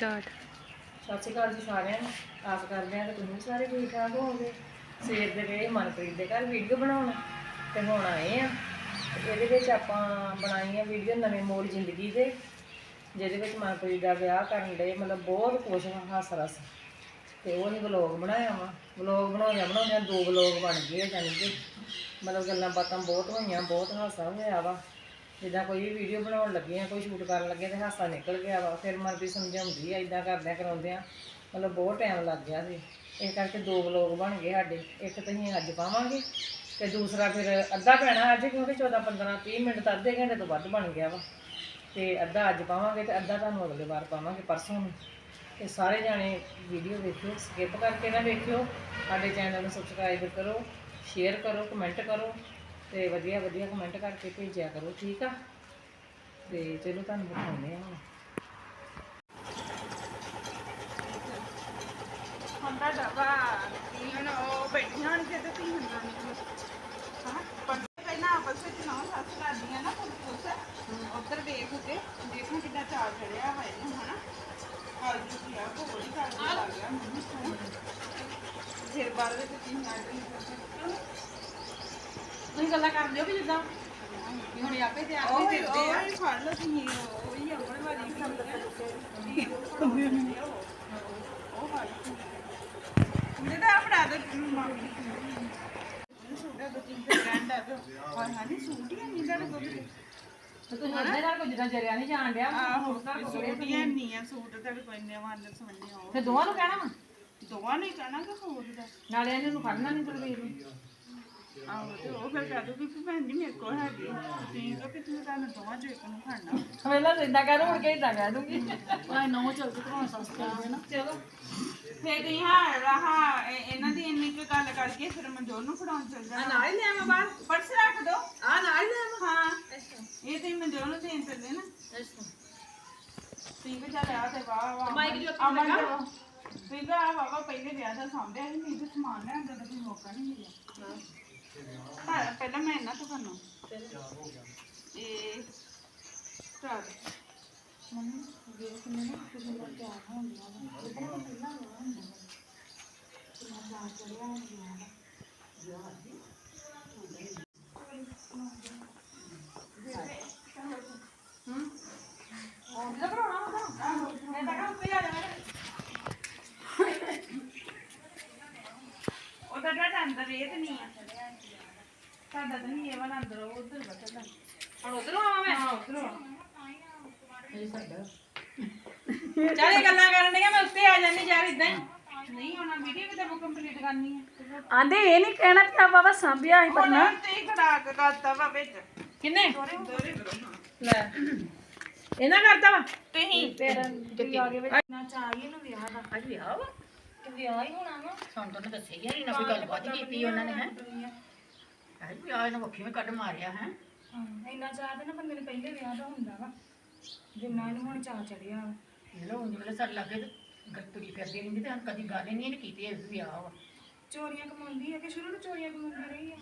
Start ਸਤਿ ਸ਼੍ਰੀ ਅਕਾਲ ਜੀ ਸਾਰਿਆਂ ਨੂੰ। ਆਸ ਕਰਦੇ ਹਾਂ ਕਿ ਤੁਸੀਂ ਵੀ ਸਾਰੇ ਠੀਕ ਠਾਕ ਹੋਵੋਗੇ। ਸਵੇਰ ਦੇ ਗਏ ਮਨਪ੍ਰੀਤ ਦੇ ਘਰ ਵੀਡੀਓ ਬਣਾਉਣ ਤੇ ਹੁਣ ਆਏ ਆ ਤੇ ਇਹਦੇ ਵਿੱਚ ਆਪਾਂ ਬਣਾਈ ਆ ਵੀਡੀਓ ਨਵੇਂ ਮੋੜ ਜ਼ਿੰਦਗੀ ਦੇ, ਜਿਹਦੇ ਵਿੱਚ ਮਨਪ੍ਰੀਤ ਦਾ ਵਿਆਹ ਕਰਨ ਦੇ ਮਤਲਬ ਬਹੁਤ ਕੁਛ ਹੱਸ ਰਸ। ਤੇ ਉਹ ਨਹੀਂ ਵਲੌਗ ਬਣਾਇਆ ਵਾ। ਵਲੌਗ ਬਣਾਉਂਦਿਆਂ ਬਣਾਉਂਦਿਆਂ ਦੋ ਵਲੌਗ ਬਣ ਗਏ ਜਾਣੀ ਕਿ ਮਤਲਬ ਗੱਲਾਂ ਬਾਤਾਂ ਬਹੁਤ ਹੋਈਆਂ, ਬਹੁਤ ਹਾਸਾ ਹੋਇਆ ਵਾ। ਜਿੱਦਾਂ ਕੋਈ ਵੀ ਵੀਡੀਓ ਬਣਾਉਣ ਲੱਗੇ ਆ, ਕੋਈ ਸ਼ੂਟ ਕਰਨ ਲੱਗੇ ਤੇ ਹਾਸਾ ਨਿਕਲ ਗਿਆ ਵਾ, ਫਿਰ ਮਨਪ੍ਰੀਤ ਸਮਝਾਉਂਦੀ ਆ ਇਦਾਂ ਕਰਦਿਆਂ ਕਰਾਉਂਦਿਆਂ, ਮਤਲਬ ਬਹੁਤ ਟਾਈਮ ਲੱਗ ਗਿਆ ਸੀ। ਇਸ ਕਰਕੇ ਦੋ ਵਲੌਗ ਬਣ ਗਏ ਸਾਡੇ, ਇੱਕ ਤਾਂ ਅਸੀਂ ਅੱਜ ਪਾਵਾਂਗੇ ਤੇ ਦੂਸਰਾ ਫਿਰ ਅੱਧਾ ਪੈਣਾ ਅੱਜ, ਕਿਉਂਕਿ 14 15 30 ਮਿੰਟ ਤਾਂ ਅੱਧੇ ਘੰਟੇ ਤੋਂ ਵੱਧ ਬਣ ਗਿਆ ਵਾ। ਤੇ ਅੱਧਾ ਅੱਜ ਪਾਵਾਂਗੇ ਤੇ ਅੱਧਾ ਤੁਹਾਨੂੰ ਅਗਲੇ ਵਾਰ ਪਾਵਾਂਗੇ ਪਰਸੋਂ ਨੂੰ। ਤੇ ਸਾਰੇ ਜਾਣੇ ਵੀਡੀਓ ਦੇਖਿਓ ਸਕਿਪ ਕਰਕੇ ਨਾ ਵੇਖਿਓ। ਸਾਡੇ ਚੈਨਲ ਨੂੰ ਸਬਸਕ੍ਰਾਈਬ ਕਰੋ ਸ਼ੇਅਰ ਕਰੋ ਕਮੈਂਟ ਕਰੋ। ਤੇ ਵਧੀਆ ਵਧੀਆ ਕਮੈਂਟ ਕਰਕੇ ਭੇਜਿਆ ਕਰੋ, ਠੀਕ ਆ? ਤੇ ਚਲੋ ਤੁਹਾਨੂੰ ਦਿਖਾਉਂਦੇ ਆ ਹੁਣ। ਹੁੰਦਾ ਡੱਬਾ ਇਹਨਾਂ ਉਹ ਬੈਠੀਆਂ ਨੇ ਤੇ ਤੀ ਹੁੰਦਾ ਹਾਂ ਪਰ ਪਹਿਲਾਂ ਆਪਸ ਵਿੱਚ ਨਾ ਸੱਸ ਕਰਦੀਆਂ ਨਾ ਪੁੱਤ ਪੁੱਤ ਉੱਧਰ ਵੇਖ ਕੇ, ਦੇਖੋ ਕਿੱਦਾਂ ਚਾਲ ਚੜਿਆ ਹੋਇਆ ਇਹਨੂੰ, ਹਨਾ? ਹਾਲ ਜੀ ਆ ਕੋ ਬੜੀ ਕਰਦੀ ਲੱਗ ਗਿਆ। ਮੈਨੂੰ ਫਿਰ ਬਾਅਦ ਵਿੱਚ ਤੀ ਨਾ ਤੁਸੀਂ ਗੱਲਾਂ ਕਰਦੇ ਹੋ ਕਿ ਜਿੱਦਾਂ ਵੀ ਹੁਣ ਆਪੇ ਤੇ ਉਹ ਹੀ ਉਹ ਹੀ ਫੜ ਲਓ ਤੁਸੀਂ ਉਹ ਹੀ ਆਪਣੇ ਵਾਲੀ ਕੰਮ ਉਹ ਫੜ ਜਿਹੜਾ ਆਪਣਾ ਦੇ ਮੰਮੀ ਸੂਟਾ ਦੋ ਤਿੰਨ ਬ੍ਰਾਂਡ ਆ ਦੋ ਹਾਂ ਹਾਂ ਨਹੀਂ ਸੂਟ ਹੀ ਨਹੀਂ ਜਿਹੜਾ ਦੁੱਧ ਦੇ ਤੇ ਤੁਸੀਂ ਉਹਦੇ ਨਾਲ ਕੋਈ ਜਿੱਦਾਂ ਜਰਿਆ ਨਹੀਂ ਜਾਣ ਡਿਆ? ਆਹੋ ਸੂਟ ਹੀ ਨਹੀਂ। ਆ ਸੂਟ ਤੇ ਕੋਈ ਨੇ ਵੰਨ ਸਮਝੇ ਹੋ ਤੇ ਦੋਵਾਂ ਨੂੰ ਕਹਿਣਾ ਵਾ? ਦੋਵਾਂ ਨੇ ਕਹਿਣਾ ਕਿ ਹੋਰ ਦਾ। ਨਾਲੇ ਇਹਨੂੰ ਫੜਨਾ ਨਹੀਂ ਨੂੰ। ਆਹੋ ਤੇ ਉਹ ਫਿਰ ਕਹਿ ਦੂਗੀ ਕਿ ਭੈਣ ਜੀ ਮੇਰੇ ਕੋਲ ਹੈਗੀ ਤੁਸੀਂ ਕਹੋ ਕਿ ਤੁਸੀਂ ਤੁਹਾਨੂੰ ਦੋਵਾਂ ਚੋਂ ਇੱਕ ਨੂੰ ਖੜਨਾ। ਪਹਿਲਾਂ ਤਾਂ ਇਦਾਂ ਕਰ ਹੁਣ ਕੇ ਇਦਾਂ ਕਹਿ ਦੂੰਗੀ? ਆ ਨੌ ਚੱਲ ਕੇ ਤੁਹਾਨੂੰ ਸਸਤਾ ਹੈ ਨਾ। ਚਲੋ। ਫੇਰ ਤੁਸੀਂ ਹਾਂ ਰਹਾ ਇਹਨਾਂ ਦੀ ਇੰਨੀ ਕੁ ਗੱਲ ਕਰਕੇ ਫਿਰ ਮਨਜੋਰ ਨੂੰ ਫੜਾਉਣ ਚੱਲ ਜਾਣਾ। ਨਾਲ ਹੀ ਲਿਆਵਾਂ ਬਾਹਰ। ਪਰਸ ਰੱਖ ਦੋ। ਆ ਨਾਲ ਹੀ ਲਿਆਵਾਂ ਹਾਂ। ਇਹ ਤੇ ਮਨਜੋਰ ਨੂੰ ਦੇਣ ਚੱਲੇ ਨਾ। ਠੀਕ ਹੈ ਚੱਲ ਆ ਤੇ ਵਾਹ ਵਾਹ ਮਾਈਕ ਜੋ ਅਮਨ ਜੋ। ਠੀਕ ਆ ਵਾਹ ਵਾਹ ਪਹਿਲੇ ਵਿਆਹ ਦਾ ਸਾਂਭਿਆ ਸੀ ਨਹੀਂ ਤੇ ਸਮਾਨ ਲੈਣ ਦਾ ਤਾਂ ਕੋਈ ਮੌਕਾ ਨਹੀਂ ਮਿਲਿਆ। ਹਾਂ ਪਹਿਲਾਂ ਮੈਂ ਇਹਨਾਂ ਤੋਂ ਕਰਨਾ ਇਹ ਸਟਾਰਟ ਮੰਮੀ ਵੇਖ ਮੈਨੂੰ ਕਿਸੇ ਦਾ ਪਿਆਰ ਹੁੰਦਾ ਵਾ ਇਦਾਂ ਤਾਂ ਪਹਿਲਾਂ ਹੋਇਆ ਹੁੰਦਾ ਵਾ ਕਿੰਨਾ ਪਿਆਰ ਚੜਿਆ ਹੁੰਦਾ ਵਾ ਉਹਦਾ ਡਾਟਾ ਅੰਦਰ ਇਹ ਤੇ ਸਾਡਾ ਤਾਂ ਨਹੀਂ ਇਹ ਵਾਲਾ ਅੰਦਰ ਉਧਰ ਬੈਠਾ ਹੁਣ ਉਧਰੋਂ ਆਵਾਂ ਮੈਂ? ਹਾਂ ਉਧਰੋਂ ਚੱਲ ਇਹ ਗੱਲਾਂ ਕਰਨ ਡੀਆਂ ਮੈਂ ਉੱਤੇ ਆ ਜਾਂਦੀ ਯਾਰ ਇਦਾਂ ਹੀ। ਨਹੀਂ ਹੋਣਾ ਵੀਡੀਓ ਵੀ ਤਾਂ ਕੰਪਲੀਟ ਕਰਨੀ ਹੈ ਆਂਦੇ ਇਹ ਨਹੀਂ ਕਹਿਣਾ ਕਿ ਆਪਾਂ ਬਸ ਸਾਂਭਿਆ ਸੀ ਹੁਣ ਤੇ ਖੜਾਕ ਕਰਤਾ ਵਾ ਵਿੱਚ। ਕਿੰਨੇ? ਲੈ। ਇਹਨਾਂ ਕਰਦਾ ਵਾ? ਤੁਸੀਂ। ਤੇਰਾ ਆ ਗਏ ਨਾ ਚਾਹੀਏ ਨੂੰ ਵਿਆਹ ਦਾ। ਅੱਜ ਵਿਆਹ ਵਾ? ਤੇ ਵਿਆਹ ਹੀ ਹੋਣਾ ਵਾ। ਸਾਨੂੰ ਤਾਂ ਦੱਸਿਆ ਹੀ ਨਹੀਂ ਨਾ ਕੋਈ ਗੱਲਬਾਤ ਹੀ ਕੀਤੀ ਉਹਨਾਂ ਨੇ ਹੈ? ਹੈ ਵੀ ਆ ਇਹਨਾਂ ਵੱਖੀ ਵੀ ਕੱਢ ਮਾਰਿਆ ਹੈ? ਇੰਨਾ ਚਾਹ ਤੇ ਨਾ ਬੰਦੇ ਨੇ ਪਹਿਲੇ ਵਿਆਹ ਦਾ ਹੁੰਦਾ ਵਾ। ਜਿੰਨਾ ਇਹਨੂੰ ਹੁਣ ਚਾਹ ਚੜਿਆ ਵਾ। ਇਹ ਲੋ ਉਂਝ ਵੇਲੇ ਸਰ ਲੱਗੇ ਤੇ ਗੱਤੂਰੀ ਕਰਦੀ ਰਹਿੰਦੀ ਤੇ ਹੁਣ ਕਦੀ ਗੱਲ ਹੀ ਨਹੀਂ ਇਹਨੇ ਕੀਤੀ ਇਹ ਵੀ ਵਿਆਹ ਵਾ। ਚੋਰੀਆਂ ਕਮਾਉਂਦੀ ਹੈ ਕਿ ਸ਼ੁਰੂ ਤੋਂ ਚੋਰੀਆਂ ਕਮਾਉਂਦੀ ਰਹੀ ਹੈ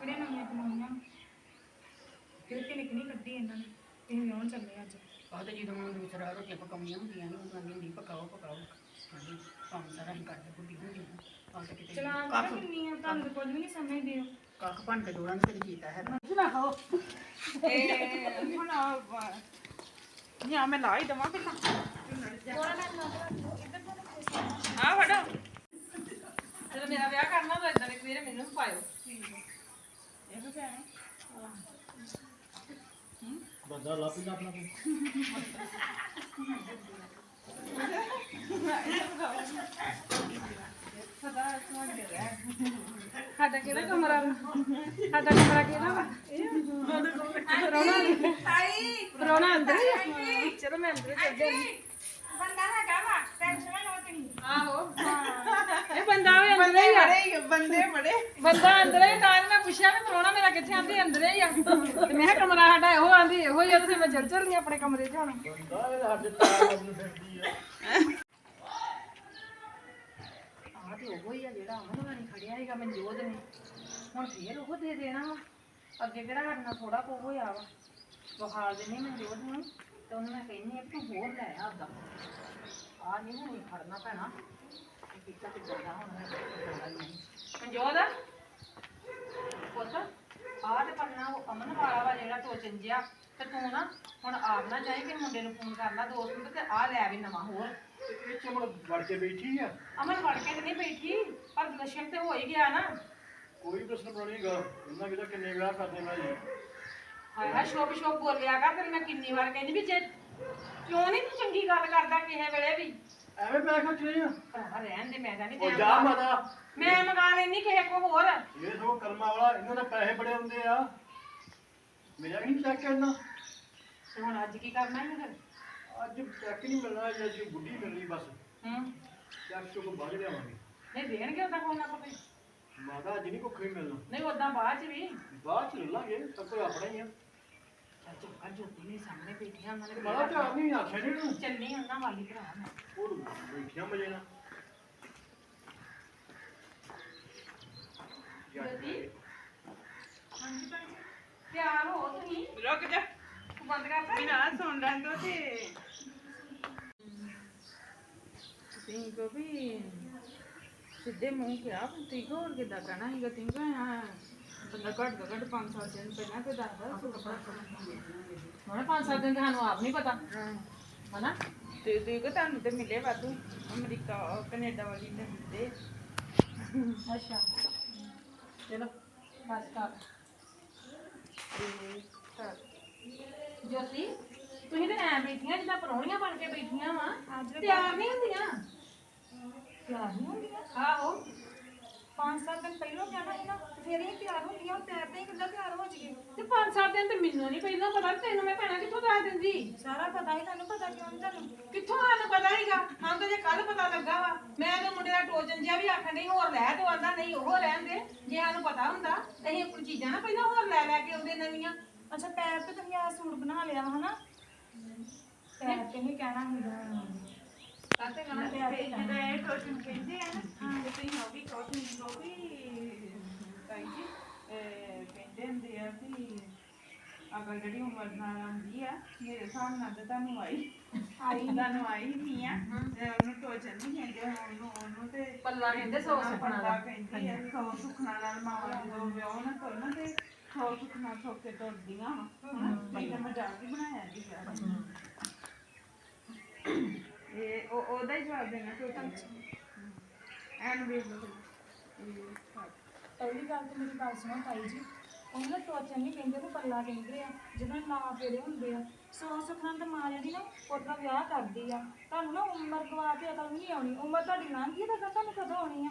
ਕਿਹੜੀਆਂ ਨਵੀਆਂ ਕਮਾਈਆਂ ਫਿਰ ਕਿ ਨਿਕਣੀ ਕੱਢੀ ਇਹਨਾਂ ਨੇ। ਇਹ ਵਿਆਹਣ ਚੱਲੇ ਅੱਜ। ਆਹ ਤੇ ਜਦੋਂ ਹੁਣ ਦੂਸਰਾ ਰੋਟੀਆਂ ਪਕਾਉਣੀਆਂ ਹੁੰਦੀਆਂ ਨੇ ਉਹਨਾਂ ਦੀ ਪਕਾਓ ਪਕਾਓ। ਕੰਮ ਸਾਰਾ ਹੀ ਕਰਦੇ ਬੁੱਢੀ ਹੁੰਦੀ ਨਾ ਆਹ ਤੇ ਕਿਤੇ ਚਲਾ ਕੱਖ ਕਿੰਨੀ ਆ ਤੁਹਾਨੂੰ ਕੁਝ ਵੀ ਨਹੀਂ ਸਮਝਦੇ ਹੋ ਕੱਖ ਭੰਨ ਕੇ ਦੋੜਾਂ ਤੇ ਜੀਤਾ ਹੈ ਇਹ ਹੁਣ ਜਾਂ ਮੈਂ ਲਾ ਹੀ ਦਵਾਂ ਪਹਿਲਾਂ। ਆ ਫੜੋ। ਜਦੋਂ ਮੇਰਾ ਵਿਆਹ ਕਰਨਾ ਤਾਂ ਇਦਾਂ ਦੇ ਕਲੀਅਰ ਮੈਨੂੰ ਵੀ ਪਾਇਓ। ਇਹੋ ਜਿਹਾ ਹੈ। ਸਾਡਾ ਕਿਹੜਾ ਕਮਰਾ ਵਾ? ਸਾਡਾ ਕਮਰਾ ਕਿਹੜਾ ਵਾ? ਪਰੋਣਾ ਅੰਦਰ। ਹੀ ਆ? ਚਲੋ ਮੈਂ ਅੰਦਰ ਚੱਲ ਜਾਂਦੀ ਬੰਦਾ ਆਹੋ। ਇਹ ਵੀ ਅੰਦਰ ਹੀ ਆ। ਬੜੇ ਬੰਦੇ ਬੜੇ ਬੰਦਾ ਅੰਦਰ ਹੀ ਤਾਂ ਇਹਨੇ ਮੈਂ ਪੁੱਛਿਆ ਵੀ ਪਰੋਣਾ ਮੇਰਾ ਕਿੱਥੇ ਆਂਦੀ ਅੰਦਰ ਹੀ ਆ। ਤੇ ਮੈਂ ਕਿਹਾ ਕਮਰਾ ਸਾਡਾ ਇਹੋ ਆਂਦੀ ਇਹੋ ਹੀ ਆ ਤੇ ਫਿਰ ਮੈਂ ਚੱਲਦੀ ਆਪਣੇ ਕਮਰੇ 'ਚ ਹੁਣ। ਆਹ ਜਿਹੜਾ ਅਮਨ ਵਾਲੀ ਖੜਿਆ ਸੀਗਾ ਮਨਜੋਤ ਨੇ। ਹੁਣ ਫੇਰ ਉਹ ਦੇ ਦੇਣਾ ਵਾ। ਅੱਗੇ ਕਿਹੜਾ ਸਾਡੇ ਨਾਲ ਥੋੜਾ ਕੋ ਹੋਇਆ ਵਾ। ਬਹਾਲ ਦੇਣੇ ਮਨਜੋਤ ਨੂੰ, ਤੇ ਉਹਨੂੰ ਮੈਂ ਕਹਿੰਦੀ ਆ ਤੂੰ ਹੋਰ ਲੈ ਆ ਆਪਦਾ ਆ ਨਹੀਂ ਹੁਣ ਖੜਨਾ ਪੈਣਾ ਇਹ ਕੀਤਾ ਕਿੱਦਾਂ ਦਾ ਹੁਣ ਮਨਜੋਤ ਪੁੱਤ, ਆ ਤੇ ਪੰਨਾ ਉਹ ਅਮਨ ਵਾਲਾ ਵਾ ਜਿਹੜਾ ਟੋਚਨ ਜਿਆ ਤੇ ਤੂੰ ਨਾ ਹੁਣ ਆਪ ਨਾ ਜਾਈ ਕਿ ਮੁੰਡੇ ਨੂੰ ਫੋਨ ਕਰਨਾ, ਦੋਸਤ ਨੂੰ, ਤੇ ਆ ਲੈ ਵੀ ਨਵਾਂ ਹੋਰ। ਇਹ ਚਮੜ ਵੜ ਕੇ ਬੈਠੀ ਆ। ਅਮਨ ਵੜ ਕੇ ਤੇ ਨਹੀਂ ਬੈਠੀ ਪਰ ਦਰਸ਼ਨ ਤੇ ਹੋ ਹੀ ਗਿਆ ਨਾ। ਕੋਈ ਪ੍ਰਸ਼ਨ ਬਣੇਗਾ ਇਹਨਾਂ ਕਿਹਦਾ ਕਿੰਨੇ ਵਿਆਹ ਕਰਦੇ ਮੈਂ ਜੀ ਹਾਏ ਹਾਏ ਸ਼ੋਪ ਸ਼ੋਪ ਬੋਲਿਆ ਕਰ ਤੈਨੂੰ ਮੈਂ ਕਿੰਨੀ ਵਾਰ ਕਹਿੰਦੀ ਵੀ ਜੇ ਕਿਉਂ ਨਹੀਂ ਤੂੰ ਚੰਗੀ ਗੱਲ ਕਰਦਾ ਕਿਸੇ ਵੇਲੇ ਵੀ? ਐਵੇਂ ਪੈਸੇ ਖਰਚਣੇ ਆ? ਭਰਾ ਰਹਿਣ ਦੇ ਮੈਂ ਤਾਂ ਨਹੀਂ ਉਹ ਜਾ ਮਾਤਾ। ਮੈਂ ਮੰਗਾ ਲੈਣੀ ਕਿਸੇ ਕੋ ਹੋਰ। ਇਹ ਸੋ ਕਰਮਾ ਵਾਲਾ ਇਹਨਾਂ ਦੇ ਪੈਸੇ ਬੜੇ ਹੁੰਦੇ ਆ। ਮੇਰਾ ਵੀ ਨਹੀਂ ਚੈੱਕ ਕਰਨਾ ਤੇ ਹੁਣ ਅੱਜ ਕੀ ਕਰਨਾ ਹੈ ਫਿਰ ਅੱਜ ਚੈੱਕ ਨਹੀਂ ਮਿਲਣਾ ਜੇ ਅੱਜ ਬੁੱਢੀ ਮਿਲ ਲਈ ਬਸ। ਹੂੰ। ਚੈੱਕ ਚੋਂ ਬਾਅਦ ਲਿਆਵਾਂਗੇ। ਨਹੀਂ ਦੇਣਗੇ ਉਹਦਾ ਕੋਈ ਨਾ ਕੋਈ। ਮਾਤਾ ਅੱਜ ਨਹੀਂ ਕੁੱਖ ਵੀ ਮਿਲਣਾ। ਨਹੀਂ ਉਦਾਂ ਬਾਅਦ ਚ ਵੀ। ਬਾਅਦ ਚ ਲੈ ਲਾਂਗੇ ਸਭ ਕੁਝ ਆਪਣਾ ਹੀ ਆ। ਚੱਲ ਚੁੱਪ ਕਰ ਜੋਤੀ ਨੇ ਸਾਹਮਣੇ ਬੈਠੀਆਂ ਉਹਨਾਂ ਨੇ ਮਾਤਾ ਧਿਆਨ ਨਹੀਂ ਆਖਿਆ ਜੀ ਨੂੰ ਚੱਲਣੀ ਉਹਨਾਂ ਵਾਲੀ ਭਰਾ ਮੈਂ। ਉਹ ਬੈਠੀਆਂ ਮਜੇ ਨਾਲ। ਜੋਤੀ? ਹਾਂਜੀ ਜੀ ਤਿਆਰ ਹੋ ਤੁਸੀਂ? ਰੁਕ ਜਾ। ਬੰਦ ਕਰ ਦੇ ਬਿਨਾ ਸੁਣ ਲੈਣ ਦੋ ਤੇ। ਤੁਸੀਂ ਕੋ ਵੀ ਸਿੱਧੇ ਮੂੰਹ ਕਿਹਾ ਤੁਸੀਂ ਕੋ ਹੋਰ ਕਿੱਦਾਂ ਕਹਿਣਾ ਸੀਗਾ? ਤੁਸੀਂ ਕੋ ਹਾਂ ਬੰਦਾ ਘੱਟ ਤੋਂ ਘੱਟ 5-7 ਦਿਨ ਪਹਿਲਾਂ ਤੇ ਦੱਸਦਾ ਸੁਣ ਹੁਣ ਪੰਜ ਸੱਤ ਦਿਨ ਤਾਂ ਸਾਨੂੰ ਆਪ ਨਹੀਂ ਪਤਾ। ਹਨਾ? ਤੇ ਤੁਸੀਂ ਕੋ ਤੁਹਾਨੂੰ ਤੇ ਮਿਲੇ ਵਾਧੂ। ਅਮਰੀਕਾ ਕੈਨੇਡਾ ਵਾਲੀ ਨੇ ਦਿੱਤੇ। ਅੱਛਾ। ਚਲੋ ਬਸ ਕਰ। ਤੇ ਤਾਂ ਜੋਤੀ ਤੁਸੀਂ ਤਾਂ ਐ ਬੈਠੀਆਂ ਜਿੱਦਾਂ ਪਰੌਣੀਆਂ ਬਣ ਕੇ ਬੈਠੀਆਂ ਵਾ। ਤਿਆਰ ਨਹੀਂ ਹੁੰਦੀਆਂ? ਤਿਆਰ ਨਹੀਂ ਹੁੰਦੀਆਂ? ਆਹੋ। ਪੰਜ ਸੱਤ ਦਿਨ ਪਹਿਲਾਂ ਜਾਣਾ ਸੀ ਨਾ ਫਿਰ ਹੀ ਤਿਆਰ ਹੁੰਦੀਆਂ ਪੈਰ ਤੇ ਹੀ ਕਿੱਦਾਂ ਤਿਆਰ ਹੋ ਜੀਏ ਤੇ ਪੰਜ ਸੱਤ ਦਿਨ ਤੇ ਮੈਨੂੰ ਨਹੀਂ ਪਹਿਲਾਂ ਪਤਾ ਤੇ ਤੈਨੂੰ ਮੈਂ ਭੈਣਾ ਕਿੱਥੋਂ ਦੱਸ ਦਿੰਦੀ? ਸਾਰਾ ਪਤਾ ਹੀ ਤੁਹਾਨੂੰ ਪਤਾ ਕਿਉਂ ਨਹੀਂ ਤੁਹਾਨੂੰ? ਕਿੱਥੋਂ ਸਾਨੂੰ ਪਤਾ ਹੀਗਾ ਹਾਂ ਤਾਂ ਜੇ ਕੱਲ ਪਤਾ ਲੱਗਾ ਵਾ। ਮੈਂ ਤੇ ਮੁੰਡੇ ਦਾ ਟੋਜਨ ਜਿਹਾ ਵੀ ਆਖਣ ਨਹੀਂ ਹੋਰ ਲੈ ਤੇ ਆਂਦਾ ਨਹੀਂ ਉਹ ਰਹਿਣ ਦੇ। ਜੇ ਸਾਨੂੰ ਪਤਾ ਹੁੰਦਾ ਅਸੀਂ ਆਪਣੀ ਚੀਜ਼ਾਂ ਨਾ ਪਹਿਲਾਂ ਹੋਰ ਲੈ ਲੈ ਕੇ ਆਉਂਦੇ ਨਵੀਆਂ। ਅੱਛਾ ਪੈਰ ਤੇ ਤੁਸੀਂ ਆ ਸੂਟ ਬਣਾ ਲਿਆ ਵਾ ਹਨਾ? ਪੈਰ ਤੇ ਹੀ ਕਹਿਣਾ ਹੁੰਦਾ। ਕਾਤੇ ਪੈਰ ਤੇ ਜਦੋਂ ਇਹ ਟੋਸ਼ਨ ਕਹਿੰਦੇ ਆ ਨਾ ਤੇ ਤੁਸੀਂ ਹੋ ਵੀ ਕੋਸ਼ਨ ਹੋ ਵੀ ਤਾਈ ਜੀ ਇਹ ਕਹਿੰਦੇ ਹੁੰਦੇ ਆ ਕਿ ਅਗਰ ਜਿਹੜੀ ਉਮਰ ਨਾਲ ਆਉਂਦੀ ਆ ਮੇਰੇ ਹਿਸਾਬ ਨਾਲ ਤਾਂ ਤੁਹਾਨੂੰ ਆਈ। ਆਈ। ਤੁਹਾਨੂੰ ਆਈ ਨਹੀਂ ਆ। ਉਹਨੂੰ ਟੋਚਨ ਨਹੀਂ ਕਹਿੰਦੇ ਉਹਨੂੰ ਉਹਨੂੰ ਤੇ ਪੱਲਾ ਕਹਿੰਦੇ ਸੌ ਪੱਲਾ ਦਾ ਕਹਿੰਦੀ ਆ ਸੌ ਸੁਖਣਾ ਨਾਲ ਮਾਵਾ ਜਦੋਂ ਵਿਆਹ ਨਾ ਕਰੋ ਨਾ ਤੇ ਸੌ ਸੁਖਣਾ ਸੌ ਕੇ ਤੁਰਦੀਆਂ ਹਾਂ ਮੈਂ ਤਾਂ ਮਜ਼ਾਕ ਹੀ ਬਣਾਇਆ ਜੀ ਯਾਰ ਇਹ ਉਹ ਉਹਦਾ ਹੀ ਜਵਾਬ ਦੇਣਾ ਟੋਟਲ ਐਨ ਵੇਖ ਲਓ ਇਹ ਘੱਟ। ਪਹਿਲੀ ਗੱਲ ਤੇ ਮੇਰੀ ਗੱਲ ਸੁਣੋ ਤਾਈ ਜੀ। ਉਹਨਾਂ ਦਾ ਟੋਚਨ ਨਹੀਂ ਕਹਿੰਦੇ ਤੇ ਪੱਲਾ ਕਹਿੰਦੇ ਆ। ਜਦੋਂ ਨਾ ਫੇਰੇ ਹੁੰਦੇ ਆ। ਸੋ ਸੁਖਨਾ ਤੇ ਮਾਂ ਜਿਹੜੀ ਨਾ ਉਹਦਾ ਵਿਆਹ ਕਰਦੀ ਆ। ਤੁਹਾਨੂੰ ਨਾ ਉਮਰ ਗਵਾ ਕੇ ਅਕਲ ਨਹੀਂ ਆਉਣੀ। ਉਮਰ ਤੁਹਾਡੀ ਲੰਘ ਗਈ ਤਾਂ ਤੁਹਾਨੂੰ ਕਦੋਂ ਆਉਣੀ ਆ?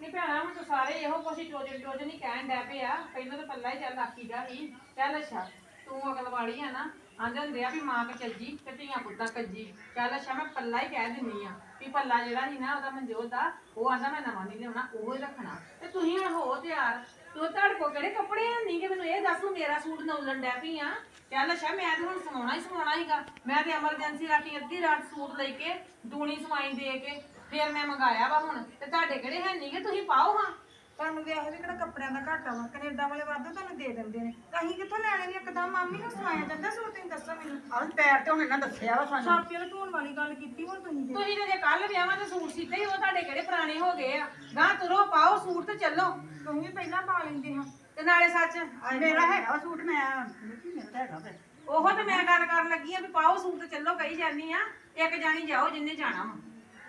ਨਹੀਂ ਭੈਣਾ, ਹੁਣ ਤਾਂ ਸਾਰੇ ਇਹੋ ਕੁਛ ਟੋਜਨ ਟੋਜਨ ਹੀ ਕਹਿਣ ਡੈ ਪਏ ਆ। ਪਹਿਲਾਂ ਤਾਂ ਪੱਲਾ ਹੀ ਚੱਲ ਆਖੀਦਾ ਸੀ। ਚੱਲ ਅੱਛਾ, ਤੂੰ ਅਗਲਵਾੜੀ ਆ ਨਾ, ਆਂਦੇ ਹੁੰਦੇ ਆ ਵੀ ਮਾਂ ਕਚੱਜੀ ਤੇ ਧੀਆਂ ਪੁੱਤਾਂ ਕੱਜੀ। ਚੱਲ ਅੱਛਾ, ਮੈਂ ਪੱਲਾ ਹੀ ਕਹਿ ਦਿੰਨੀ ਆ ਵੀ ਪੱਲਾ ਜਿਹੜਾ ਸੀ ਨਾ, ਉਹਦਾ ਮਨਜੋਤ ਦਾ, ਉਹ ਆਂਦਾ ਮੈਂ ਨਵਾਂ ਨਹੀਂ ਲਿਆਉਣਾ, ਉਹ ਹੀ ਰੱਖਣਾ। ਤੇ ਤੁਸੀਂ ਹੁਣ ਹੋ ਤਿਆਰ। ਤੂੰ ਤੁਹਾਡੇ ਕੋਲ ਕਿਹੜੇ ਕੱਪੜੇ ਨਹੀਂ ਕਿ ਮੈਨੂੰ ਇਹ ਦੱਸ ਤੂੰ ਮੇਰਾ ਸੂਟ ਨੌਲਣ ਡੈ ਪਈ ਆ? ਚੱਲ ਅੱਛਾ, ਮੈਂ ਤੇ ਹੁਣ ਸਮਾਉਣਾ ਹੀ ਸਮਾਉਣਾ ਹੀਗਾ। ਮੈਂ ਤੇ ਐਮਰਜੈਂਸੀ ਰਾਤੀ ਅੱਧੀ ਰਾਤ ਸੂਟ ਲੈ ਕੇ, ਦੂਣੀ ਸਵਾਈ ਦੇ ਕੇ ਫੇਰ ਮੈਂ ਮੰਗਾਇਆ ਵਾ ਹੁਣ ਤੇ ਤੁਹਾਡੇ ਕਿਹੜੇ ਹੈ ਨਹੀਂ ਕਿ ਤੁਸੀਂ ਪਾਓ ਹਾਂ। ਤੁਹਾਨੂੰ ਵੀ ਇਹੋ ਜਿਹੇ ਕਿਹੜਾ ਕੱਪੜਿਆਂ ਦਾ ਘਾਟਾ ਵਾ? ਕੈਨੇਡਾ ਵਾਲੇ ਵਾਧੂ ਤੁਹਾਨੂੰ ਦੇ ਦਿੰਦੇ ਨੇ। ਅਸੀਂ ਕਿੱਥੋਂ ਲੈਣੇ ਨੇ? ਇੱਕਦਮ ਮਾਮੀ ਨੂੰ ਸਵਾਇਆ ਜਾਂਦਾ ਸੂਟ ਤੁਸੀਂ ਦੱਸੋ ਮੈਨੂੰ। ਆਹ ਪੈਰ ਤੇ ਹੁਣ ਇਹਨਾਂ ਦੱਸਿਆ ਵਾ ਸਾਨੂੰ। ਛਾਪੀਆਂ ਨੂੰ ਧੋਣ ਵਾਲੀ ਗੱਲ ਕੀਤੀ ਹੁਣ ਤੁਸੀਂ ਤੇ। ਤੁਸੀਂ ਤੇ ਜੇ ਕੱਲ ਵਿਆਹਾਂ ਦੇ ਸੂਟ ਸੀਤੇ ਸੀ, ਉਹ ਤੁਹਾਡੇ ਕਿਹੜੇ ਪੁਰਾਣੇ ਹੋ ਗਏ ਆ? ਗਾਂ ਤੁਰੋ ਪਾਓ ਸੂਟ ਤੇ ਚੱਲੋ। ਤੁਸੀਂ ਵੀ ਪਹਿਲਾਂ ਪਾ ਲੈਂਦੇ ਹਾਂ। ਤੇ ਨਾਲੇ ਸੱਚ ਮੇਰਾ ਹੈਗਾ ਵਾ ਸੂਟ ਮੈਂ ਦੇਖੀ ਮੇਰਾ ਤਾਂ ਹੈਗਾ ਵੇ। ਉਹ ਤੇ ਮੈਂ ਗੱਲ ਕਰਨ ਲੱਗੀ ਆ ਵੀ ਪਾਓ ਸੂਟ ਤੇ ਚੱਲੋ ਕਹੀ ਜਾਨੀ ਆ ਇੱਕ ਜਾਣੀ ਜਾਓ ਜਿੰਨੇ ਜਾਣਾ ਵਾ।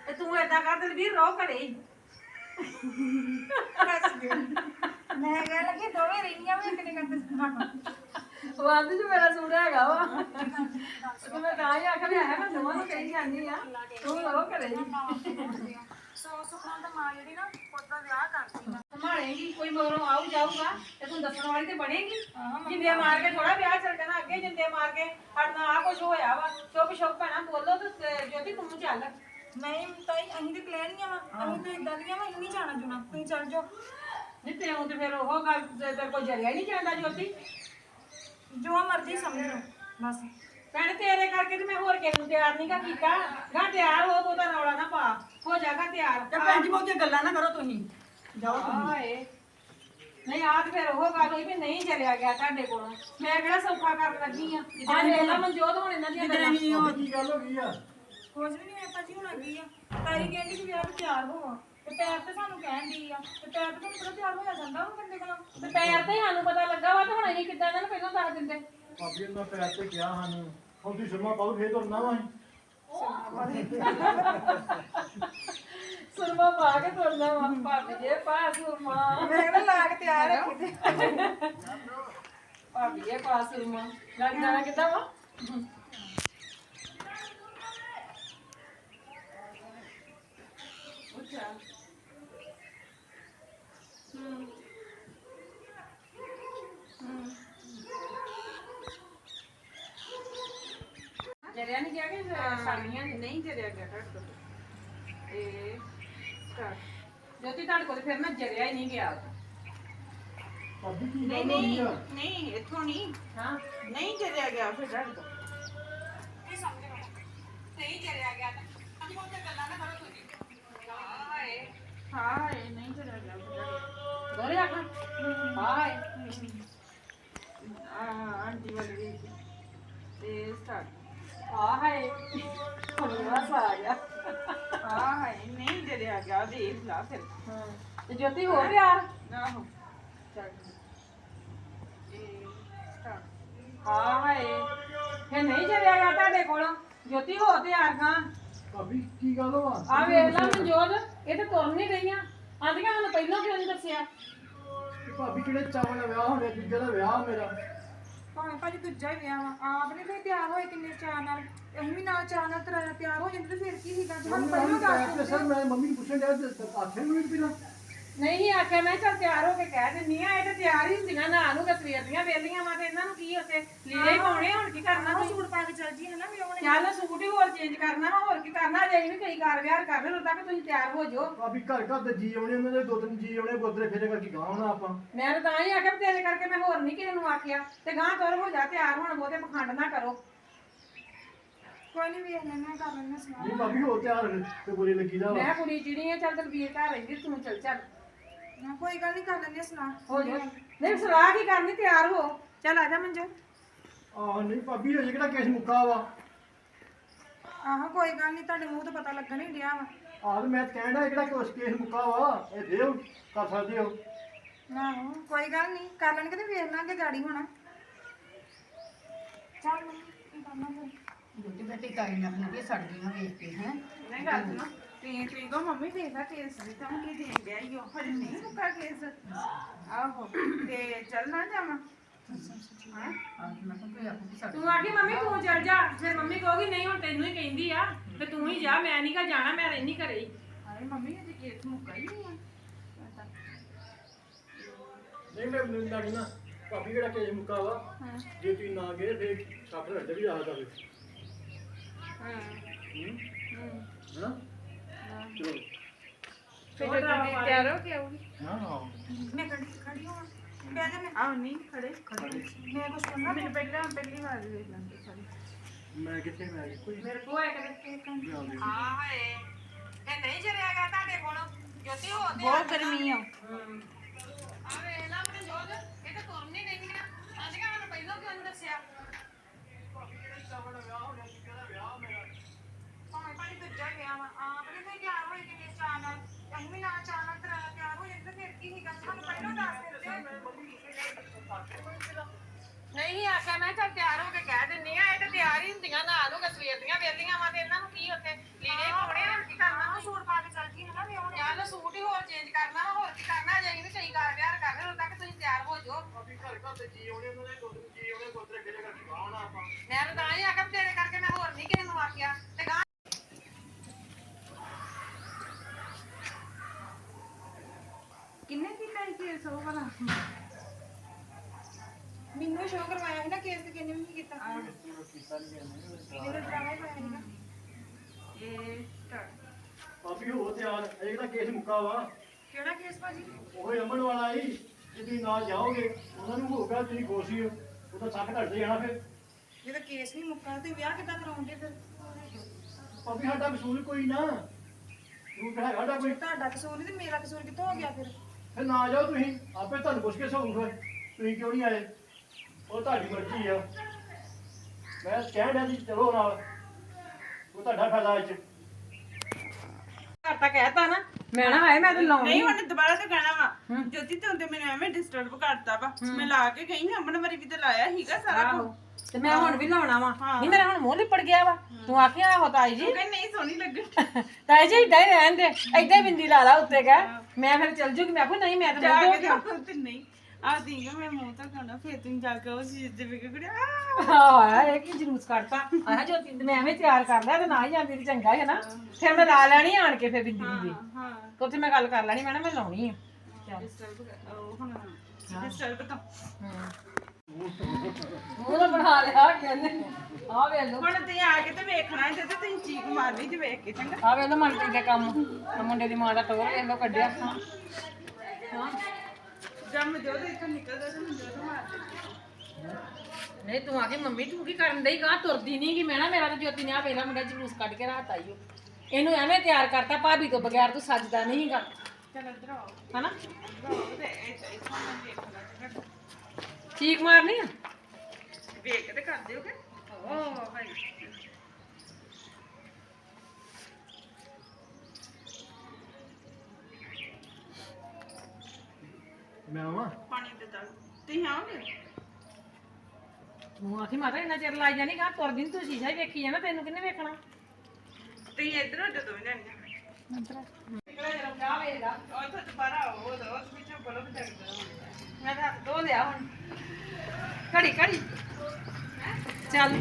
ਤੇ ਤੂੰ ਏਦਾਂ ਕਰ ਦਲਵੀਰ ਰਹੋ ਘਰੇ ਹੀ। ਮੈਂ ਕਹਿ ਲੱਗੀ ਦੋਵੇਂ ਰਹੀਆਂ ਵੀ ਇੱਕ ਨੇ ਕਰਦੇ ਵਾਂਦ ਚ ਮੇਰਾ ਸੂਟ ਹੈਗਾ ਵਾ। ਤੇ ਮੈਂ ਤਾਂ ਹੀ ਆਖਿਆ ਵੀ ਹੈ ਮੈਂ ਦੋਵਾਂ ਨੂੰ ਕਹੀ ਜਾਨੀ ਆ। ਤੂੰ ਰਹੋ ਘਰੇ ਹੀ। ਸੋ ਸੁਖਨਾ ਦਾ ਮਾਂ ਜਿਹੜੀ ਨਾ ਉਹਦਾ ਵਿਆਹ ਕਰਦੀ ਆ ਸੰਭਾਲੇਗੀ ਕੋਈ ਮਗਰੋਂ ਆਊ ਜਾਊਗਾ ਤੇ ਤੂੰ ਦੱਸਣ ਵਾਲੀ ਤੇ ਬਣੇਗੀ। ਜਿੰਦੇ ਮਾਰ ਕੇ ਥੋੜਾ ਵਿਆਹ ਚੱਲ ਜਾਣਾ ਅੱਗੇ ਜਿੰਦੇ ਮਾਰ ਕੇ ਹੜਨਾ ਆ ਕੁਝ ਹੋਇਆ ਵਾ। ਚੁੱਪ ਭੈਣਾ ਬੋਲੋ ਤੇ ਜੋਤੀ ਤੂੰ ਚੱਲ। ਨਹੀਂ ਤਾਈ ਅਸੀਂ ਤੇ ਕਲੈਣੀਆਂ ਵਾ। ਅਸੀਂ ਤੇ ਇਦਾਂ ਦੀਆਂ ਵਾ ਅਸੀਂ ਨਹੀਂ ਜਾਣਾ ਜੁਣਾ। ਤੁਸੀਂ ਚੱਲ ਜਾਓ। ਨਹੀਂ ਤੈਨੂੰ ਤੇ ਫਿਰ ਉਹ ਗੱਲ ਤੇ ਤੇਰੇ ਕੋਲ ਜਰਿਆ ਹੀ ਨਹੀਂ ਜਾਂਦਾ ਜੋਤੀ। ਜੋ ਮਰਜ਼ੀ ਸਮਝ ਲਓ ਬਸ। ਭੈਣ ਤੇਰੇ ਕਰਕੇ ਤੇ ਮੈਂ ਹੋਰ ਕਿਸੇ ਨੂੰ ਤਿਆਰ ਨਹੀਂ ਗਾ ਕੀਤਾ। ਗਾ ਤਿਆਰ ਹੋ ਬਹੁਤਾ ਰੌਲਾ ਨਾ ਪਾ। ਹੋ ਜਾਗਾ ਤਿਆਰ। ਤੇ ਭੈਣ ਜੀ ਬਹੁਤੀਆਂ ਗੱਲਾਂ ਨਾ ਕਰੋ ਤੁਸੀਂ। ਜਾਓ ਤੁਸੀਂ। ਹਾਏ। ਨਹੀਂ ਆ ਤੇ ਫਿਰ ਉਹ ਗੱਲ ਹੋਈ ਵੀ ਨਹੀਂ ਚਲਿਆ ਗਿਆ ਤੁਹਾਡੇ ਕੋਲੋਂ। ਮੈਂ ਕਿਹੜਾ ਸੌਖਾ ਕਰਨ ਲੱਗੀ ਆ? ਆ ਵੇਲਾ ਮਨਜੋਤ ਹੁਣ ਇਹਨਾਂ ਦੀਆਂ ਉਹ ਕੀ ਗੱਲ ਹੋ ਗਈ ਆ? ਕੁਝ ਵੀ ਨਹੀਂ ਹੋਇਆ ਭਾਜੀ ਹੋਣਾ ਆ। ਤਾਈ ਕਹਿੰਦੀ ਕਿ ਵਿਆਹ ਨੂੰ ਤਿਆਰ ਹੋਵਾਂ ਤੇ ਪੈਰ ਤੇ ਸਾਨੂੰ ਕਹਿਣ ਦੀ ਆ। ਤੇ ਪੈਰ ਤੇ ਤੁਹਾਨੂੰ ਪਤਾ ਤਿਆਰ ਹੋਇਆ ਜਾਂਦਾ ਉਹ ਬੰਦੇ ਕੋਲੋਂ ਤੇ ਪੈਰ ਤੇ ਸਾਨੂੰ ਪਤਾ ਲੱਗਾ ਵਾ ਤਾਂ ਹੁਣ ਅਸੀਂ ਕਿੱਦਾਂ ਇਹਨਾਂ ਨੂੰ ਪਹਿਲਾਂ ਦੱਸ ਦਿੰਦੇ। ਭਾਬੀ ਉਹਨਾਂ ਪੈਰ ਤੇ ਕਿਹਾ ਸਾਨੂੰ ਹੁਣ ਤੁਸੀਂ ਸੁਰਮਾ ਪਾਓ ਫੇਰ ਤੁਰਨਾ ਵਾ ਸੁਰਮਾ ਪਾ ਕੇ ਤੁਰਨਾ ਵਾ। ਭਾਬੀ ਜੇ ਪਾ ਸੁਰਮਾ। ਮੈਂ ਕਿਹਾ ਲਾ ਕੇ ਤਿਆਰ ਰੱਖੀ ਤੇ ਭਾਬੀ ਜੇ ਪਾ ਸੁਰਮਾ। ਲੱਗ ਜਾਣਾ ਕਿੱਦਾਂ ਵਾ? ਅੱਛਾ ਹੂੰ ਹੂੰ ਜਰਿਆ ਨਹੀਂ ਗਿਆ ਕਿ ਸਾਲੀਆਂ ਨੇ ਨਹੀਂ ਜਰਿਆ ਗਿਆ ਘੱਟ ਤੋਂ ਇਹ ਸਟਾਰਟ ਜੋਤੀ ਤੁਹਾਡੇ ਕੋਲ ਫਿਰ ਨਾ ਜਰਿਆ ਹੀ ਨਹੀਂ ਗਿਆ ਭਾਬੀ ਕੀ ਨਹੀਂ ਗੱਲ ਹੋਈ ਨਹੀਂ ਆ ਨਹੀਂ ਇੱਥੋਂ ਨਹੀਂ ਹਾਂ ਨਹੀਂ ਜਰਿਆ ਗਿਆ ਫਿਰ ਘੱਟ ਤੋਂ ਨਹੀਂ ਗਿਆ ਦੋਰੇ ਆਖਾਂ ਹਾਏ ਆ ਆਂਟੀ ਵਾਲੀ ਵੀ ਤੇ ਸਟਾਰਟ ਆ ਹਾਏ ਹੁਣ ਬਸ ਆ ਗਿਆ ਹਾਂ ਹੈ ਨਹੀਂ ਜਰਿਆ ਗਿਆ ਦੇਖ ਲਾ ਫਿਰ ਹਾਂ ਤੇ ਜੋਤੀ ਹੋ ਪਿਆਰ ਆਹੋ ਚੱਲ ਇਹ ਸਟਾਰਟ ਹਾਂ ਹਾਏ ਫਿਰ ਨਹੀਂ ਜਰਿਆ ਗਿਆ ਤੁਹਾਡੇ ਕੋਲੋਂ ਜੋਤੀ ਹੋ ਤਿਆਰ ਗਾ ਭਾਬੀ ਕੀ ਗੱਲ ਵਾ? ਆ ਵੇਖ ਲੈ ਮਨਜੋਤ। ਇਹ ਤੇ ਤੁਰ ਨਹੀਂ ਰਹੀਆਂ ਆਂਦੀਆਂ ਸਾਨੂੰ ਪਹਿਲਾਂ ਕਿਉਂ ਨਹੀਂ ਦੱਸਿਆ। ਭਾਬੀ ਕਿਹੜੇ ਚਾਵਾਂ ਦਾ ਵਿਆਹ ਹੋਣਾ ਦੂਜੇ ਦਾ ਵਿਆਹ ਮੇਰਾ। ਭਾਵੇਂ ਭਾਜੀ ਦੂਜਾ ਹੀ ਵਿਆਹ ਵਾ ਆਪ ਨੇ ਤੇ ਤਿਆਰ ਹੋਏ ਕਿੰਨੇ ਚਾਅ ਨਾਲ। ਅਸੀਂ ਵੀ ਨਾਲ ਚਾਅ ਨਾਲ ਤਰਾ ਤਿਆਰ ਹੋ ਜਾਂਦੇ ਤੇ ਫਿਰ ਕੀ ਸੀਗਾ? ਸਾਨੂੰ ਪਹਿਲਾਂ ਦੱਸ ਤੇ ਸਰ ਮੈਂ ਮੰਮੀ ਨੂੰ ਪੁੱਛਣ ਡਿਆ ਤੇ ਆਖੇ ਨੂੰ ਵੀ ਪਹਿਲਾਂ। ਨਹੀਂ ਆਖਿਆ ਮੈਂ ਚੱਲ ਤਿਆਰ ਹੋ ਕੇ ਕਹਿ ਦਿੰਨੀ ਆ ਇਹ ਤੇ ਤਿਆਰ ਹੀ ਹੁੰਦੀਆਂ ਨਾ ਨੂੰ ਸਵੇਰ ਦੀਆਂ ਵੇਲੀਆਂ ਵਾ ਤੇ ਇਹਨਾਂ ਨੂੰ ਕੀ ਉੱਥੇ ਲੀੜੇ ਹੀ। ਪਾਉਣੇ ਹੁਣ ਕੀ ਕਰਨਾ ਆਹ ਸੂਟ ਪਾ ਕੇ ਚੱਲ ਜੀ ਹਨਾ ਵੀ ਉਹਨੇ ਚੱਲ ਸੂਟ ਹੀ ਹੋਰ ਚੇਂਜ ਕਰਨਾ ਵਾ ਹੋਰ ਕੀ ਕਰਨਾ ਜੇ ਵੀ ਕਈ ਕਾਰ ਵਿਆਹ ਕਰ ਉਦੋਂ ਤੱਕ ਤੁਸੀਂ ਤਿਆਰ ਹੋ ਜਾਓ। ਭਾਬੀ ਘਰ ਘਰ ਦੇ ਜੀ ਆਉਣੇ ਉਹਨਾਂ ਦੇ ਦੋ ਤਿੰਨ ਜੀ ਆਉਣੇ ਗੋਦਰੇ ਫੇਰੇ ਕਰਕੇ ਗਾਂ ਹੋਣਾ ਆਪਾਂ। ਮੈਂ ਤਾਂ ਤਾਂ ਹੀ ਆਖਿਆ ਵੀ ਤੇਰੇ ਕਰਕੇ ਮੈਂ ਹੋਰ ਨਹੀਂ ਕਿਸੇ ਨੂੰ ਆਖਿਆ ਤੇ ਗਾਂ ਤੁਰ ਹੋ ਜਾ ਤਿਆਰ ਹੁਣ ਬਹੁਤੇ ਪਖੰਡ ਨਾ ਕਰੋ। ਕੋਈ ਨਹੀਂ ਵੇਖ ਲੈਣਾ ਕਰ ਲੈਣਾ ਸੁਣਾ ਨਹੀਂ ਭਾਬੀ ਹੋ ਤਿਆਰ ਤੇ ਬੁਰੀ ਲੱਗੀ ਦਾ ਵਾ। ਮੈਂ ਕੁੜੀ ਚਿੜੀ ਆ ਚੱਲ ਤਲਵੀਰ ਘਰ ਰਹਿੰਦੀ ਤੂੰ ਚੱਲ ਚੱਲ। ਨਾ ਕੋਈ ਗੱਲ ਨਹੀਂ ਕਰ ਲੈਣੇ ਸੁਣਾ ਹੋ ਜਾ ਨਹੀਂ ਸਲਾਹ ਕੀ ਕਰਨੀ ਤਿਆਰ ਹੋ। ਚੱਲ ਆ ਜਾ ਮੰਜੋ। ਆਹ ਨਹੀਂ ਭਾਬੀ ਹਜੇ ਕਿਹੜਾ ਕੇਸ ਮੁੱਕਾ ਵਾ? ਆਹੋ ਕੋਈ ਗੱਲ ਨਹੀਂ ਤੁਹਾਡੇ ਮੂੰਹ ਤੋਂ ਪਤਾ ਲੱਗਣ ਹੀ ਡਿਆ ਵਾ। ਆਹ ਤੇ ਮੈਂ ਕਹਿਣ ਡਿਆ ਕਿਹੜਾ ਕੋਸ ਕੇਸ ਮੁੱਕਾ ਵਾ? ਇਹ ਦਿਓ ਕਰ ਸਕਦੇ ਹੋ। ਆਹੋ ਕੋਈ ਗੱਲ ਨਹੀਂ ਕਰ ਲੈਣਗੇ ਤੇ ਵੇਖ ਲਾਂਗੇ ਗਾੜੀ ਹੁਣ। ਚੱਲ ਮੰਮੀ ਕੀ ਕਰਨਾ ਫਿਰ? ਜੋਤੀ ਬੇਟੀ ਤਾਈ ਨੇ ਆਪਣੀ ਕੀ ਸੜਦੀਆਂ ਵੇਖ ਕੇ ਹੈ। ਨਹੀਂ ਗੱਲ ਸੁਣੋ। ਤੇ ਠੀਕ ਹੋ ਮੰਮੀ ਦੇਖਦਾ ਕੇਸ ਵੀ ਤਾਂ ਕੀ ਦੇਣ ਗਿਆ ਈ ਉਹ। ਹਜੇ ਨਹੀਂ ਮੁੱਕਾ ਕੇਸ। ਆਹੋ ਤੇ ਚੱਲ ਨਾ ਜਾਵਾਂ। ਹਾਂ? ਆਹ ਤੂੰ ਆਖੀ ਮੰਮੀ ਤੂੰ ਚੱਲ ਜਾ। ਫਿਰ ਮੰਮੀ ਕਹੋਗੀ ਨਹੀਂ ਹੁਣ ਤੈਨੂੰ ਹੀ ਕਹਿੰਦੀ ਆ ਤੇ ਤੂੰ ਹੀ ਜਾ ਮੈਂ ਨਹੀਂ ਕਾ ਜਾਣਾ ਮੈਂ ਰਹਿਣੀ ਘਰੇ ਹੀ ਅਰੇ ਮੰਮੀ ਅਜੇ ਕੇਸ ਮੁੱਕਾ ਹੀ ਨਹੀਂ ਆ। ਪਤਾ। ਨਹੀਂ ਮੈਂ ਮੈਨੂੰ ਲੱਗੀ ਨਾ ਭਾਬੀ ਕਿਹੜਾ ਕੇਸ ਮੁੱਕਾ ਵਾ? ਹਾਂ। ਜੇ ਤੁਸੀਂ ਨਾ ਗਏ ਫੇਰ ਸੱਤ ਘੰਟੇ ਵੀ ਆ ਜਾਵੇ ਹਾਂ। ਹੂੰ? ਹੂੰ। ਹੈਨਾ ਚਲੋ ਫਿਰ ਜਦੋਂ ਤਿਆਰ ਹੋ ਕੇ ਆਉਗੀ ਹਾਂ ਮੈਂ ਖੜੀ ਖੜੀ ਹਾਂ ਬਹਿ ਜਾ ਮੈਂ ਆਹ ਨਹੀਂ ਖੜੇ ਮੈਂ ਕੁਛ ਕਰਨਾ ਮੈਨੂੰ ਪਹਿਲਾਂ ਪਹਿਲੀ ਵਾਰ ਵੇਖ ਲਾਂਗੇ ਸਾਰੀ ਮੈਂ ਕਿੱਥੇ ਮੈਂ ਕੋਈ ਮੇਰੇ ਕੋਲ ਹੈ ਕਦੇ ਜਾਂਦੇ ਹਾਂ ਹਾਏ ਇਹ ਨਹੀਂ ਜਰਿਆ ਗਿਆ ਤੁਹਾਡੇ ਕੋਲੋਂ ਜੋਤੀ ਹੋ ਬਹੁਤ ਗਰਮੀ ਆ ਆ ਵੇਖ ਲਾ ਮੈਂ ਜੋਤ ਇਹ ਤਾਂ ਤੁਰ ਨਹੀਂ ਰਹੀਆਂ ਆਂਦੀਆਂ ਮੈਨੂੰ ਪਹਿਲਾਂ ਕਿਉਂ ਨਹੀਂ ਦੱਸਿਆ ਭਾਵੇਂ ਭਾਜੀ ਦੂਜਾ ਹੀ ਵਿਆਹ ਵਾ ਆਪ ਨੇ ਤੇ ਤਿਆਰ ਹੋਏ ਕਿੰਨੇ ਚਾਅ ਨਾਲ ਤੇ ਅਸੀਂ ਵੀ ਨਾਲ ਚਾਅ ਨਾਲ ਤਰਾ ਤਿਆਰ ਹੋ ਜਾਂਦੇ ਤੇ ਫਿਰ ਕੀ ਸੀਗਾ ਸਾਨੂੰ ਪਹਿਲਾਂ ਦੱਸ ਦਿੰਦੇ ਨਹੀਂ ਆਖਿਆ ਮੈਂ ਚੱਲ ਤਿਆਰ ਹੋ ਕੇ ਕਹਿ ਦਿੰਨੀ ਆ ਇਹ ਤਾਂ ਤਿਆਰ ਹੀ ਹੁੰਦੀਆਂ ਨਾ ਨੂੰ ਸਵੇਰ ਦੀਆਂ ਵੇਲੀਆਂ ਵਾ ਤੇ ਇਹਨਾਂ ਨੂੰ ਕੀ ਉੱਥੇ ਲੀੜੇ ਹੀ ਪਾਉਣੇ ਹੁਣ ਕੀ ਕਰਨਾ? ਆਹ ਸੂਟ ਪਾ ਕੇ ਚੱਲ ਜੀ ਹਨਾ ਵੀ ਉਹਨੇ ਚੱਲ ਸੂਟ ਹੀ ਹੋਰ ਚੇਂਜ ਕਰਨਾ ਵਾ ਹੋਰ ਕੀ ਕਰਨਾ ਜੇ ਵੀ ਕਈ ਕਾਰ ਵਿਆਹ ਕਰ ਰਹੇ ਉਦੋਂ ਤੱਕ ਤੁਸੀਂ ਤਿਆਰ ਹੋ ਜਾਓ। ਭਾਬੀ ਘਰ ਘਰ ਦੇ ਜੀ ਆਉਣੇ ਉਹਨਾਂ ਦੇ ਦੋ ਤਿੰਨ ਜੀ ਆਉਣੇ ਗੋਦਰੇ ਫੇਰੇ ਕਰਕੇ ਗਾਂ ਹੋਣਾ ਆਪਾਂ। ਮੈਂ ਤਾਂ ਤਾਂ ਹੀ ਆਖਿਆ ਵੀ ਤੇਰੇ ਕਰਕੇ ਮੈਂ ਹੋਰ ਨਹੀਂ ਕਿਸੇ ਨੂੰ ਆਖਿਆ। ਤੇ ਗਾਂ ਕਿੰਨੇ ਕੀਤਾ ਇਹ ਕੇਸ ਉਹ ਵਾਲਾ? ਮੈਨੂੰ ਸ਼ੋਅ ਕਰਵਾਇਆ ਸੀ ਨਾ ਕੇਸ ਤੇ ਕਿੰਨੇ ਵੀ ਨਹੀਂ ਕੀਤਾ ਇਹਦੇ ਡਰਾਮਾ ਹੀ। ਪਾਇਆ ਸੀਗਾ ਇਹ start। ਭਾਬੀ ਹੋ ਤਿਆਰ। ਇਹ ਕਿਹੜਾ ਕੇਸ ਮੁੱਕਾ ਵਾ ਕਿਹੜਾ ਕੇਸ ਭਾਜੀ? ਉਹ ਅਮਨ ਵਾਲਾ ਹੀ ਜੇ ਤੁਸੀਂ ਨਾਲ ਜਾਓਗੇ ਉਹਨਾਂ ਨੂੰ ਹੋਊਗਾ ਤੁਸੀਂ ਖੁਸ਼ੀ ਹੋ। ਉਹਦਾ ਸੱਟ ਘੱਟ ਜਾਣਾ ਫਿਰ। ਜਦੋਂ ਕੇਸ ਨਹੀਂ ਮੁੱਕਾ ਤੇ ਵਿਆਹ ਕਿੱਦਾਂ ਕਰਾਉਂਦੇ ਫਿਰ? ਭਾਬੀ ਸਾਡਾ ਕਸੂਰ ਕੋਈ ਨਾ। ਤੂੰ ਕਿਹੜਾ ਸਾਡਾ ਕੋਈ। ਤੁਹਾਡਾ ਕਸੂਰ ਨਹੀਂ ਤੇ ਮੇਰਾ ਕਸੂਰ ਕਿੱਥੋਂ ਹੋ ਗਿਆ ਫਿਰ? ਫਿਰ ਨਾ ਜਾਓ ਤੁਸੀਂ। ਆਪੇ ਤੁਹਾਨੂੰ ਪੁੱਛ ਕੇ ਸੌਂਗਾ ਤੁਸੀਂ ਕਿਉਂ ਨਹੀਂ ਆਏ? ਉਹ ਤੁਹਾਡੀ ਮਰਜ਼ੀ ਆ। ਮੈਂ ਕਹਿਣ ਡਿਆ ਸੀ ਚਲੋ ਨਾਲ। ਉਹ ਤੁਹਾਡਾ ਫਾਇਦਾ ਇਹ ਚ ਘਰ ਤਾਂ ਕਹਿਤਾ ਨਾ। ਮੈਂ ਨਾ ਹਾਏ ਮੈਂ ਤਾਂ ਲਾਉਣੀ। ਨਹੀਂ ਹੁਣ ਦੁਬਾਰਾ ਤਾਂ ਕਹਿਣਾ ਵਾ। ਜੋਤੀ ਤੂੰ ਤੇ ਮੈਨੂੰ ਐਵੇਂ ਡਿਸਟਰਬ ਕਰਤਾ ਵਾ। ਮੈਂ ਲਾ ਕੇ ਗਈ ਅਮਨ ਮਰੀ ਵੀ ਤੇ ਲਾਇਆ ਹੀਗਾ ਸਾਰਾ ਕੁਝ ਤੇ ਮੈਂ ਹੁਣ ਵੀ ਲਾਉਣਾ ਵਾ। ਨਹੀਂ ਮੇਰਾ ਹੁਣ ਮੂੰਹ ਲਿਪੜ ਗਿਆ ਵਾ। ਤੂੰ ਆਖਿਆ ਆਹੋ ਤਾਈ ਜੀ। ਕਹਿੰਦੀ ਨਹੀਂ ਸੋਹਣੀ ਲੱਗਣ ਤਾਈ ਜੀ ਇਦਾਂ ਹੀ ਰਹਿਣ ਦੇ। ਇਦਾਂ ਹੀ ਬਿੰਦੀ ਲਾ ਲਾ ਉੱਤੇ ਕਾ ਮੈਂ ਫਿਰ ਚੱਲ ਜੂਗੀ। ਮੈਂ ਆਖੂ ਨਹੀਂ ਮੈਂ ਤਾਂ ਜਾ ਮੂੰਹ ਕੇ ਤੇ ਨਹੀਂ। ਆ ਦੀਗਾ ਮੈਂ ਮੂੰਹ ਤਾਂ ਕਰਨਾ ਫੇਰ ਤੂੰ ਜਾ ਕੇ ਉਹ ਚੀਜ਼ ਦੇ ਵਿਕ ਗੜਿਆ ਹਾਂ ਇਹ ਕੀ ਜਲੂਸ ਕੱਢਤਾ? ਆਹ ਜੋ ਤਿੰਦ ਮੈਂ ਐਵੇਂ ਤਿਆਰ ਕਰ ਲਿਆ ਤੇ ਨਾ ਹੀ ਜਾਂਦੀ ਤੇ ਚੰਗਾ ਹੈ ਨਾ। ਫਿਰ ਮੈਂ ਲਾ ਲੈਣੀ ਆਣ ਕੇ ਫਿਰ ਬਿੰਦੀ ਬਿੰਦੀ ਹਾਂ। ਤੇ ਉੱਥੇ ਮੈਂ ਗੱਲ ਕਰ ਲੈਣੀ ਮੈਂ ਨਾ ਮੈਂ ਲਾਉਣੀ ਆ। ਚੱਲ। ਡਿਸਟਰਬ ਉਹ ਹੁਣ ਡਿਸਟਰਬ ਤਾਂ। ਮੂੰਹ ਤਾਂ ਬਣਾ ਲਿਆ ਕਹਿੰਦੇ ਆ ਵੇ ਲੋ ਹੁਣ ਤੇ ਆ ਕੇ ਤੇ ਵੇਖਣਾ ਜੇ ਤੇ ਤੁਸੀਂ ਚੀਕ ਮਾਰ ਲਈ ਤੇ ਵੇਖ ਕੇ ਚੰਗਾ। ਆ ਵੇ ਲੋ ਮਨਪ੍ਰੀਤ ਦੇ ਕੰਮ। ਆਹ ਮੁੰਡੇ ਦੀ ਮਾਂ ਦਾ ਟੋਰ ਵੇਖ ਲੋ ਕੱਢਿਆ। ਹਾਂ। ਜੰਮ ਜੋ ਤੇ ਇੱਥੋਂ ਨਿਕਲਦਾ ਤੇ ਮੈਨੂੰ ਜੋ ਮਾਰ ਦੇ ਨਹੀਂ ਤੂੰ ਆ ਕੇ ਮੰਮੀ ਤੂੰ ਕੀ ਕਰਨ ਡਈ ਗਾਂ ਤੁਰਦੀ ਨਹੀਂ ਕਿ ਮੈਂ ਨਾ ਮੇਰਾ ਤਾਂ ਜੋਤੀ ਨੇ ਆ ਵੇਲਾ ਮੁੰਡਾ ਜਲੂਸ ਕੱਢ ਕੇ ਰਾਤ ਆਈਓ ਇਹਨੂੰ ਐਵੇਂ ਤਿਆਰ ਕਰਤਾ ਭਾਬੀ ਤੋਂ ਬਗੈਰ ਤੂੰ ਸੱਜਦਾ ਨਹੀਂ ਗਾ। ਚਲ ਇੱਧਰ ਆਓ। ਹਨਾ? ਇੱਧਰ ਆਓ ਤੇ ਇੱਥੇ ਇੱਥੋਂ ਮੈਂ ਵੇਖਣਾ ਚੰਗਾ ਚੀਕ ਮਾਰਨੀ ਆ? ਵੇਖ ਕੇ ਤੇ ਕਰ ਦਿਓਗੇ ਓ ਭਾਈ ਮੈਂ ਆਵਾਂ? ਪਾਣੀ ਦੇ ਦਾਲ ਤੁਸੀਂ ਆਓਗੇ? ਤੂੰ ਆਖੀ ਮਾਤਾ ਇੰਨਾ ਚਿਰ ਲਾਈ ਜਾਣੀ ਗਾਂ ਤੁਰਦੀ ਨੀ ਤੂੰ ਸ਼ੀਸ਼ਾ ਹੀ ਵੇਖੀ ਜਾਣਾ ਤੈਨੂੰ ਕਿੰਨੇ ਵੇਖਣਾ? ਤੁਸੀਂ ਇੱਧਰ ਹੋ ਜਦੋਂ ਵੀ ਜਾਣੀ ਨਿਕਲਿਆ ਜਰਾ ਚਾਹ ਵੇਖਦਾ ਉਹ ਤਾਂ ਦੁਬਾਰਾ ਆਓ ਉਹ ਉਸ ਵਿੱਚੋਂ ਬਲਬ ਜਗਦਾ ਮੈਂ ਤਾਂ ਹੱਥ ਧੋ ਲਿਆ ਹੁਣ। ਘੜੀ ਘੜੀ। ਚੱਲ।